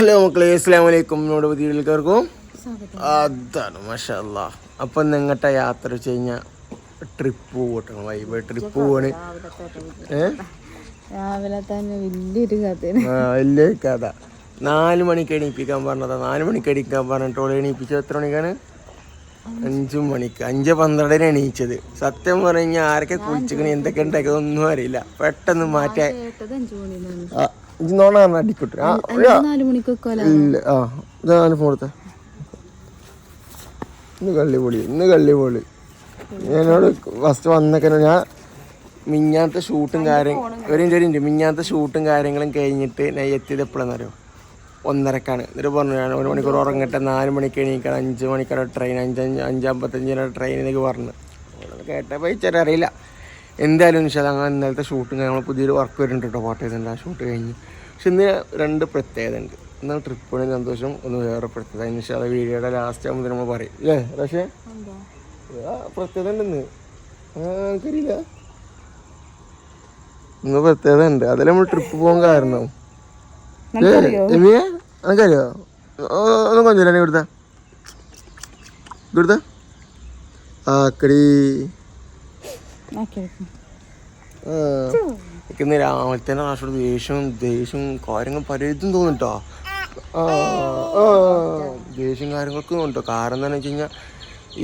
Hello മക്കളെ അസ്സാം വലൈക്കും എന്നോട് പുതിയവർക്കും അതാണ് മഷല്ല അപ്പം നിങ്ങളുടെ യാത്ര വെച്ച് കഴിഞ്ഞാൽ ട്രിപ്പ് പോകട്ടെ വൈബ് ട്രിപ്പ് പോവാണ്. രാവിലെ തന്നെ വലിയൊരു വലിയ കഥ. നാല് മണിക്ക് എണീപ്പിക്കാൻ പറഞ്ഞതാ. നാല് മണിക്ക് എണീക്കാൻ പറഞ്ഞിട്ട് എണീപ്പിച്ചത് എത്ര മണിക്കാണ്? അഞ്ചു മണിക്ക്. അഞ്ച് പന്ത്രണ്ടിന് എണീച്ചത്. സത്യം പറഞ്ഞു കഴിഞ്ഞാൽ ആരൊക്കെ കുളിച്ചിക്കണേ എന്തൊക്കെ ഉണ്ടാക്കിയതൊന്നും അറിയില്ല. പെട്ടെന്ന് മാറ്റാ ഇജ്ജ് നോണ പറഞ്ഞ അടിക്കുട്ടി. ഇല്ല ആ ഇതാണ് ഫോൺ എടുത്ത. ഇന്ന് കള്ളിപൊളി ഇന്ന് കള്ളിപൊളി. ഞാനോട് എന്നോട് ഫസ്റ്റ് വന്നൊക്കെ ഞാൻ മിഞ്ഞാത്ത ഷൂട്ടും കാര്യം ഒരു ഒരു മിനിറ്റ്. മിഞ്ഞാത്ത ഷൂട്ടും കാര്യങ്ങളും കഴിഞ്ഞിട്ട് ഞാൻ എത്തിയത് എപ്പോഴെന്നറിയോ ഒന്നരക്കാണ്. എന്നിട്ട് പറഞ്ഞു ഞാൻ ഒരു മണിക്കൂർ ഉറങ്ങട്ടെ നാല് മണിക്ക് എണീക്കണം അഞ്ച് മണിക്കാണ് ട്രെയിൻ അഞ്ച് അഞ്ച് അഞ്ചമ്പത്തഞ്ചിനാണ് ട്രെയിൻ എന്നൊക്കെ പറഞ്ഞു കേട്ടപ്പോൾ ഇച്ചിരി അറിയില്ല. എന്തായാലും നിഷാദ് അങ്ങനെ ഇന്നലത്തെ ഷൂട്ടും ഞങ്ങൾ പുതിയൊരു വർക്ക് വരുന്നുണ്ട് കേട്ടോ പാട്ട് ചെയ്തിട്ടുണ്ട്. ആ ഷൂട്ട് കഴിഞ്ഞ് പക്ഷെ ഇന്ന് രണ്ട് പ്രത്യേകത ഉണ്ട്. എന്നാൽ ട്രിപ്പിന് സന്തോഷം ഒന്ന് വേറെ പ്രത്യേകത. നിഷാദ് വീഡിയോയുടെ ലാസ്റ്റ് ആകുമ്പോൾ നമ്മൾ പറയും. അല്ലേ പക്ഷേ പ്രത്യേകത ഉണ്ടെന്ന് എനിക്കറിയില്ല. ഇന്ന് പ്രത്യേകത ഉണ്ട്. അതിൽ നമ്മൾ ട്രിപ്പ് പോകാൻ കാരണം. എമിയ? എനിക്കറിയോ ഒന്നും കൊഞ്ചില്ല ഇവിടുത്തെ? ഇവിടുത്തെ? ആക്കടി ആ. എനിക്ക് ഇന്ന് രാവിലെ ആശോട് ദേഷ്യവും ദേഷ്യവും കാര്യങ്ങൾ പലതും തോന്നിട്ടോ ദേഷ്യം കാര്യങ്ങളൊക്കെ തോന്നിട്ടോ കാരണം എന്താണെന്ന് വെച്ച് കഴിഞ്ഞാൽ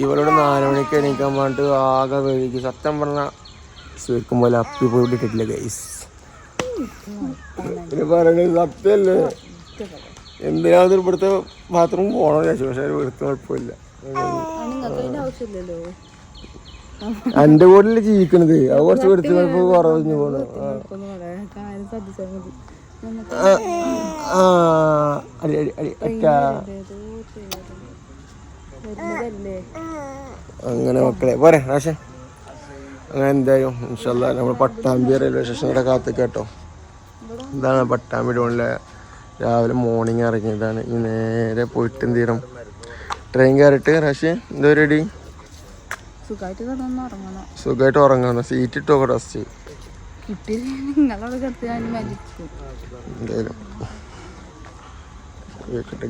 ഇവരോട് നാല് മണിക്ക് എണീക്കാൻ പറഞ്ഞിട്ട് ആകെ വഴിക്ക് സത്യം പറഞ്ഞാൽ സ്വീകരിക്കും പോലെ അപ്പി പോയി ഇട്ടിട്ടില്ല ഗൈസ് പറയുന്നത് സത്യമല്ലേ? എന്തിനാ ഇവിടുത്തെ ബാത്റൂം പോകണം ചേച്ചി പക്ഷെ വൃത്തി കുഴപ്പമില്ല. ആവശ്യമില്ലല്ലോ. എന്റെ കൂടെ ജീവിക്കണത്. അത് കുറച്ച് കൊടുത്തു കുറഞ്ഞു പോണു. അങ്ങനെ മക്കളെ പോരെ രാശ. അങ്ങനെ എന്തായാലും ഇൻഷല്ല നമ്മൾ പട്ടാമ്പി റെയിൽവേ സ്റ്റേഷനിലൂടെ കാത്തു കേട്ടോ ഇതാണ് പട്ടാമ്പി ടൗണിലെ രാവിലെ മോർണിംഗ് ഇറങ്ങിയതാണ്. ഇനി നേരെ പോയിട്ട് എന്ത് ചെയ്യണം? ട്രെയിൻ കയറിയിട്ട് രാശി എന്തോ റെഡി സുഖമായിട്ട് ഉറങ്ങണം സീറ്റ് ഇട്ടോ റസ്റ്റ്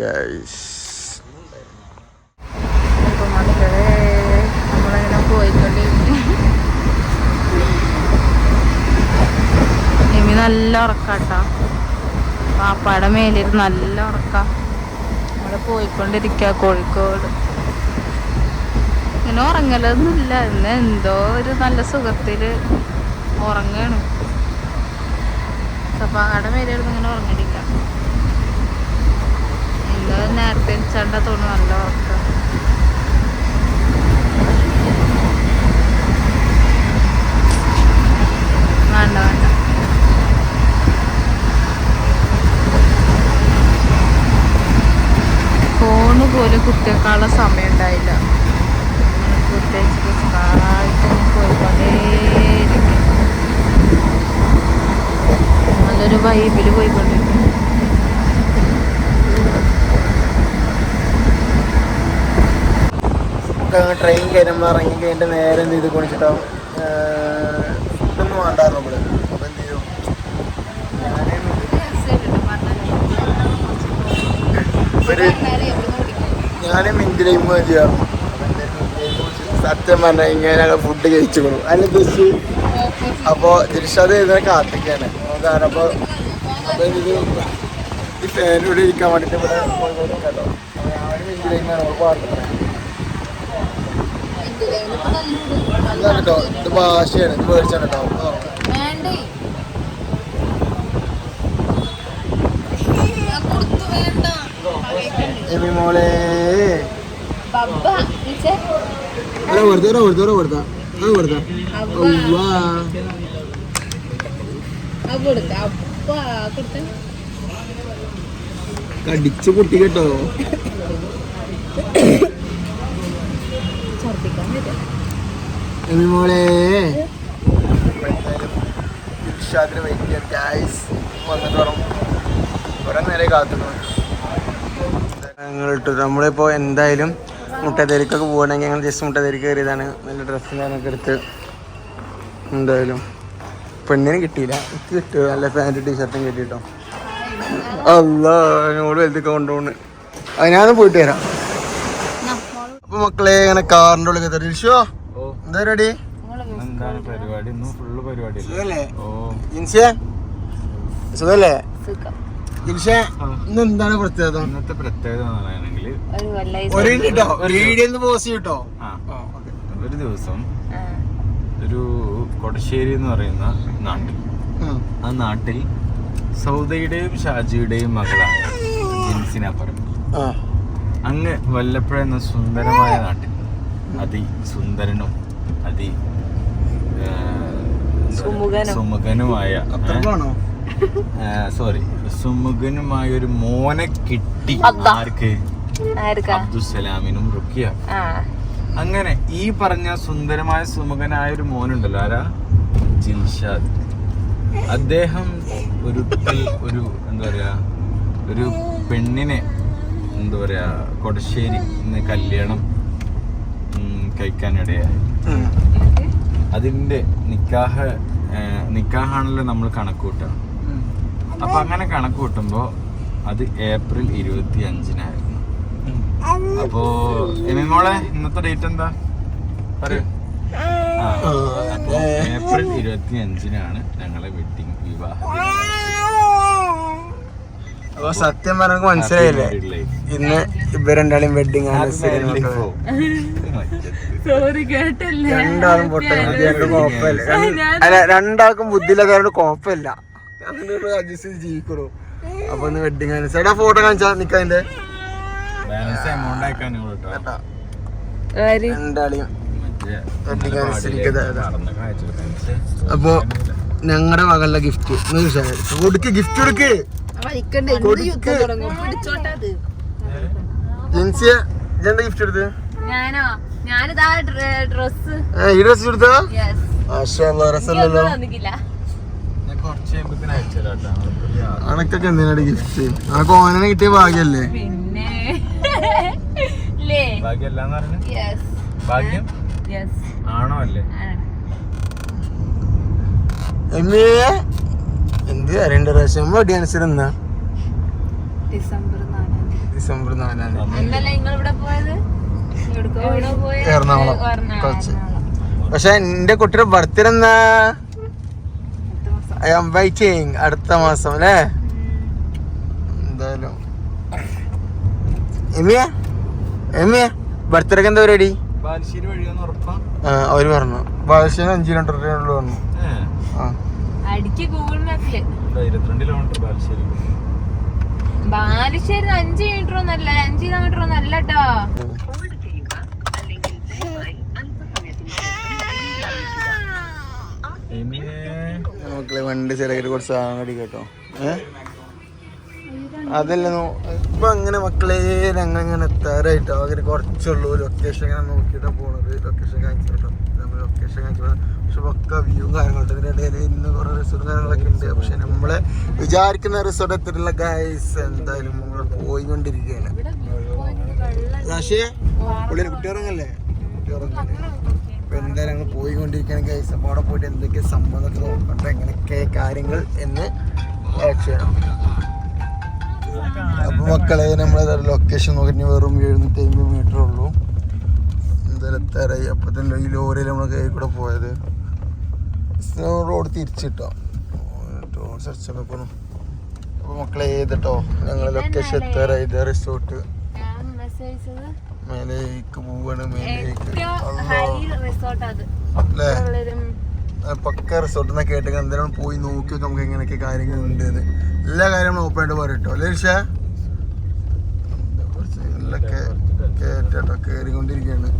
ഗൈസ് എമി നല്ല ഉറക്കാട്ടാ. പാപ്പാടെ മേലിരുന്ന് നല്ല ഉറക്ക. നമ്മൾ പോയിക്കൊണ്ടിരിക്ക കോഴിക്കോട്. ഇങ്ങനെ ഉറങ്ങലൊന്നുമില്ല. ഇന്ന് എന്തോ ഒരു നല്ല സുഖത്തിൽ ഉറങ്ങാണ്. സപ്പാടെ മേലിരുന്ന് ഇങ്ങനെ ഉറങ്ങണില്ല എന്തോ നേരത്തെ ചണ്ട തോന്നുന്നു നല്ല ഉറക്കം. വേണ്ട ഫോണ് പോലും കുട്ടിയേക്കാളുള്ള സമയം ഉണ്ടായില്ല. നല്ലൊരു വൈബിൽ പോയിക്കൊണ്ടിരിക്കും ട്രെയിൻ കയറി നമ്മൾ ഇറങ്ങി കഴിഞ്ഞിട്ട് നേരെ എന്ത് ചെയ്ത് കുണിച്ചിട്ടോ ഫുഡൊന്നും വേണ്ടായിരുന്നു നമ്മൾ. അപ്പൊ എന്ത് ചെയ്യും ഒരു ഞാനും മിന്തിലേക്കും ചെയ്യാം സത്യം പറഞ്ഞ ഇങ്ങനെ ഫുഡ് കഴിച്ചു കൊടുക്കും അല്ല അപ്പോ അപ്പോൾ ദിർഷാദ് ഇതിനെ കാത്തിക്കാണ് കാരണം അപ്പോൾ അപ്പോൾ ഇത് ഈ ഫാനിലൂടെ ഇരിക്കാൻ വേണ്ടിയിട്ട് ഇവിടെ കേട്ടോ ഞാൻ മിന്തിലേക്കാണ് നമ്മൾ പാടുന്നത് ഇതാണ് കേട്ടോ ഇത് ഭാഷയാണ് ഇത് മേടിച്ചാണ് കേട്ടോ. എമി മോളെ. വെറുതെ വിളിച്ചേ അല്ല കൊടുത്ത ഓരോ കൊടുത്ത ഓരോ കൊടുത്ത അത് കൊടുത്ത ഉവ്വാ. അത് കൊടുക്ക അപ്പ കൊടുത്ത കടിച്ച് പൊട്ടി കേട്ടോ. മോളെ. ഇർഷാദിന് വെയിറ്റ് ഗൈസ് വന്നിട്ട് വേണം കുറെ നേരം കാത്തുന്നു. ഞങ്ങളിട്ട് നമ്മളിപ്പോൾ എന്തായാലും മുട്ടതേരിക്കൊക്കെ പോകണമെങ്കിൽ ഞങ്ങൾ ജസ്റ്റ് മുട്ടത്തേരിക്ക് കയറിയതാണ്. നല്ല ഡ്രസ്സും കാര്യങ്ങളൊക്കെ എടുത്ത്. എന്തായാലും. പെണ്ണിന് കിട്ടിയില്ല. എനിക്ക് കിട്ടുക നല്ല പാന്റും ടീഷർട്ടും കിട്ടിയിട്ടോ. അല്ല എന്നോട് വലുതൊക്കെ കൊണ്ടുപോണ് അതിനാന്ന് പോയിട്ട് വരാം. അപ്പൊ മക്കളെ ഇങ്ങനെ കാറിന്റെ ഉള്ളിൽ തിരിച്ചോ എന്താ റെഡി എന്താണ് സുഖല്ലേ? പ്രത്യേകത? ഇന്നത്തെ പ്രത്യേകത ഒരു കേട്ടോ വീഡിയോ പോസ്റ്റ് ചെയ്യട്ടോ ആ. ഒരു ദിവസം ഒരു കൊടശ്ശേരി എന്ന് പറയുന്ന നാട്ടിൽ. ആ. നാട്ടിൽ സൗദയുടെയും ഷാജിയുടെയും മകളാണ് ജിൻസിന അങ്ങ് വല്ലപ്പുഴ എന്ന സുന്ദരമായ നാട്ടിൽ. അതി സുന്ദരനും അതി. സുമുഖനുമായ സോറി സുമുഖനുമായ ഒരു മോനെ കിട്ടി ആർക്ക്? ആർക്കാ? അബ്ദുസലാമിനും റുക്കിയ ആ. അങ്ങനെ ഈ പറഞ്ഞ സുന്ദരമായ സുമുഖനായ ഒരു മോനുണ്ടല്ലോ. ആരാ? ജിൻഷാദ്. അദ്ദേഹം ഒരു ഒരു എന്താ പറയാ ഒരു പെണ്ണിനെ എന്താ പറയാ കൊടശ്ശേരി കല്യാണം കഴിക്കാനിടയായി. അതിന്റെ നിക്കാഹ് നിക്കാഹാണല്ലോ നമ്മൾ കണക്ക് കൂട്ടുക അപ്പൊ അങ്ങനെ കണക്ക് കൂട്ടുമ്പോ അത് ഏപ്രിൽ ഇരുപത്തി അഞ്ചിനായിരുന്നു അപ്പോ എമിമോളെ ഇന്നത്തെ ഡേറ്റ് എന്താ? പറയൂ. ഏപ്രിൽ ഇരുപത്തി അഞ്ചിനാണ് ഞങ്ങളെ വെഡിങ് വിവാഹം. അപ്പൊ സത്യം പറഞ്ഞ മനസ്സിലായില്ലേ? ഇന്ന് ഇവ രണ്ടാളും വെഡിങ് കേട്ടില്ല. രണ്ടാളും അല്ല രണ്ടാൾക്കും ബുദ്ധിയില്ലാത്തവരുടെ കുഴപ്പമില്ല. അങ്ങനെ അഡ്ജസ്റ്റ് ചെയ്ത് ജീവിക്കണു അപ്പൊ ഇന്ന് വെഡിങ് ആനിവേഴ്സറി എടാ ഫോട്ടോ കാണിച്ചാ നിക്കതിന്റെ ബാലൻസ് എമൗണ്ട് കേട്ടോ. രണ്ടാളെയും അപ്പൊ ഞങ്ങളുടെ മകളുടെ ഗിഫ്റ്റ് കൊടുക്ക് ഗിഫ്റ്റ് കൊടുക്ക്. കൊടുക്ക്. ജിൻസിയ ഇതെന്താ ഗിഫ്റ്റ് എടുത്ത് ഈ ഡ്രസ് എന്തിനാണ് ഗിഫ്റ്റ് ആ കോനനെ കിട്ടിയ ഭാഗ്യല്ലേ? ആണോ അല്ലേ? എമ്മേ എന്ത് അറിയണ്ട പ്രാവശ്യം? വടി അനുസരിച്ച് ഡിസംബർ നാലാം ഡിസംബർ തീയതി. എറണാകുളം. കുറച്ച്. പക്ഷെ എന്റെ കുട്ടിയുടെ ബർത്ത്ഡേ എന്നാ ഐ ആം വെയിറ്റിംഗ് അടുത്ത മാസം അല്ലേ? എന്തായാലും. എമിയ? എമിയ? ബർത്ത്ഡേക്ക് എന്താ പരിപാടി? അവർ പറഞ്ഞു. ബാലശ്ശേരി അഞ്ച് കിലോമീറ്റർ പറഞ്ഞു. ഏഹ് ആ. അടിക്ക് ഗൂഗിൾ മാപ്പിൽ ബാലുശ്ശേരി. അഞ്ച് കിലോമീറ്റർ ഒന്നല്ല അഞ്ച് കിലോമീറ്റർ ഒന്നല്ല കേട്ടോ മക്കളെ വണ്ടി ചെറിയ കുറച്ച് സാധനം കേട്ടോ. ഏ? അതല്ല നോ- ഇപ്പൊ അങ്ങനെ മക്കളെ ഞങ്ങൾ ഇങ്ങനെ എത്താറായിട്ടോ അങ്ങനെ കുറച്ചുള്ളൂ ലൊക്കേഷൻ ഇങ്ങനെ നോക്കിയിട്ടാണ് പോണത്. ലൊക്കേഷൻ കാണിച്ചു ലൊക്കേഷൻ കാണിച്ചു പക്ഷെ പക്ക വ്യൂ കാര്യങ്ങളുണ്ട് ഇതിന്റെ ഇടയിൽ ഇന്ന് കുറെ റിസോർട്ട് കാര്യങ്ങളൊക്കെ ഉണ്ട്. പക്ഷെ നമ്മളെ വിചാരിക്കുന്ന റിസോർട്ട് എത്തിയിട്ടുള്ള ഗൈസ് എന്തായാലും നമ്മൾ പോയിക്കൊണ്ടിരിക്കുകയാണ്. പക്ഷേ പുള്ളിയുടെ കുട്ടിയിറങ്ങല്ലേ കുട്ടിയിറങ്ങല്ലേ കുട്ടി എന്തായാലും അങ്ങ് പോയിക്കൊണ്ടിരിക്കുകയാണ് ഗൈസ് അപ്പോൾ അവിടെ പോയിട്ട് എന്തൊക്കെ സംഭവം നോക്കണ്ട എങ്ങനെയൊക്കെ കാര്യങ്ങൾ എന്ന് ചെയ്യണം. അപ്പൊ മക്കളെ നമ്മളെ ലൊക്കേഷൻ നോക്കി. വെറും എഴുന്നൂറ്റി അമ്പത് മീറ്റർ ഉള്ളൂ. എന്തായാലും എത്താറായി. അപ്പൊ തന്നെ ഈ ലോറിയിൽ നമ്മൾ കൈ കൂടെ പോയത്. റോഡ് തിരിച്ചിട്ടോ? റോഡ് സെർച്ച് നോക്കണം അപ്പൊ മക്കളെ ചെയ്തിട്ടോ ഞങ്ങൾ ലൊക്കേഷൻ എത്താറായി. ഇത് റിസോർട്ട് മേലേക്ക് പോവാണ് മേലേക്ക്. അല്ലേ? പക്ക റിസോർട്ട് എന്നൊക്കെ ആയിട്ട് എന്തെങ്കിലും പോയി നോക്കി നമുക്ക് എങ്ങനെയൊക്കെ കാര്യങ്ങൾ ഉണ്ട് എന്ന് എല്ലാ കാര്യങ്ങളും ഓപ്പൺ ആയിട്ട് അല്ലേ നല്ല കേട്ടോ കയറിക്കൊണ്ടിരിക്കുകയാണ്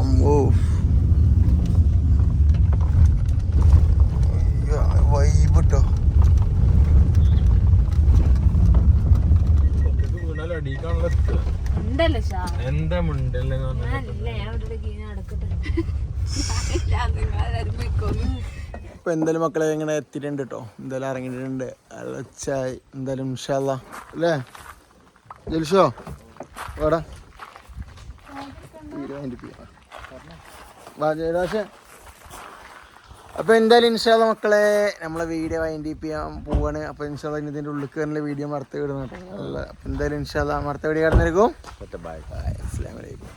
അമ്മോ വൈബ് കേട്ടോ വീണാലും അടിക്കാണല്ലോ എത്തുക. ഉണ്ടല്ലോ ഷാ? എന്താ മുണ്ടല്ലേ നടക്കട്ടെ. ഇപ്പൊ എന്തായാലും മക്കളെ ഇങ്ങനെ എത്തിയിട്ടുണ്ട് കേട്ടോ എന്തായാലും ഇറങ്ങിയിട്ടുണ്ട്. അലച്ചായി എന്തായാലും ഉഷാല്ല അല്ലേ? ജൽഷോ വേടാ. ജയരാശ അപ്പോൾ എന്തായാലും ഇൻഷാല്ല മക്കളെ നമ്മളെ വീഡിയോ വൈൻഡ് അപ്പ് ചെയ്യാൻ പോവാണ്. അപ്പോൾ ഇൻഷാല്ല ഇനി ഇതിന്റെ ഉള്ളിൽ കയറുന്ന വീഡിയോ മറത്ത് വിടുന്ന എന്തായാലും ഇൻഷാല്ല മറത്ത വീഡിയോ കടന്നിരിക്കും ബൈ അസ്സാം വലൈക്കും